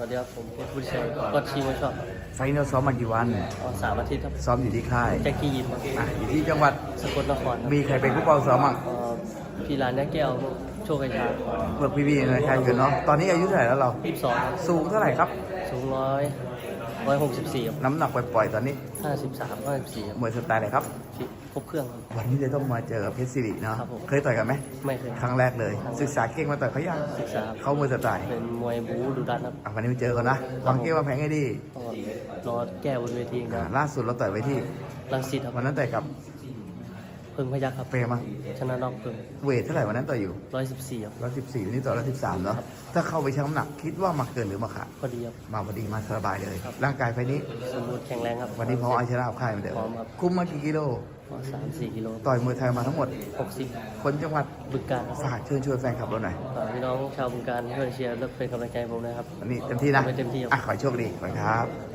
วัสดีครับผมเพชรบุญชัยก็ชีมาชอบไฟนอลซ้อมมากี่วันอ๋อสามอาทิตย์ครับซ้อมอยู่ที่ค่ายแจ็คกี้ยิมครับอะอยู่ที่จังหวัดสกลนครครับมีใครเป็นผู้เป่าซ้อมอะเอ่อพี่ลานยาแก้วโชคชัยชาเพื่อพี่ๆในค่ายกันเนาะตอนนี้อายุเท่าไหร่แล้วเรา ยี่สิบสองสูงเท่าไหร่ครับ สูงร้อยร้อยหกสิบสี่น้ำหนักปล่อยๆตอนนี้ห้าสิบสามห้าสิบสี่มวยสไตล์อะไรครับ ครบเครื่องครับ วันนี้เลยต้องมาเจอกับเพชรสิริเนาะ ครับผม เคยต่อยกันไหม ไม่เคย ครั้งแรกเลยศึกษาเก่งมาต่อยเขายังศึกษาเขามวยสไตล์เป็นมวยบูดูดันครับอะวันนี้มาเจอกันนะวางเกมวางแผงให้ดีก็รอแก้บนเวทีคอะรับล่าสุดเราต่อยไว้ที่ลังสิตครับวันนั้นต่อยกับ เพิ่งพยักครับ เปรมาชนะนอกเพิ่งเวทเท่าไหร่วันนั้นต่อยอยู่ร้อยสิบสี่ครับ ร้อยสิบสี่วันนี้ต่อร้อยสิบสามเนาะ ถ้าเข้าไปชั่งน้ำหนักคิดว่ามาเกินหรือมาขาดพอดีครับ มาพอดีมาสบายเลยครับร่างกายไฟนี้ สมบูรณ์แข็งแรงครับ วันนี้พร้อมเอาชนะกับค่ายเหมือนเดิมพร้อมครับ คุมมากี่กิโล สามสี่กิโลต่อยมวยไทยมาทั้งหมด หกสิบคนจังหวัดบึกการครับฝากเชิญชวนแฟนคลับเราหน่อยฝากพี่น้องชาวบึงการช่วยเชียร์และเป็นกำลังใจให้ผมนะครับ วันนี้เต็มที่นะ เต็มที่ครับ อะขอให้โชคดีขอบคุณครับ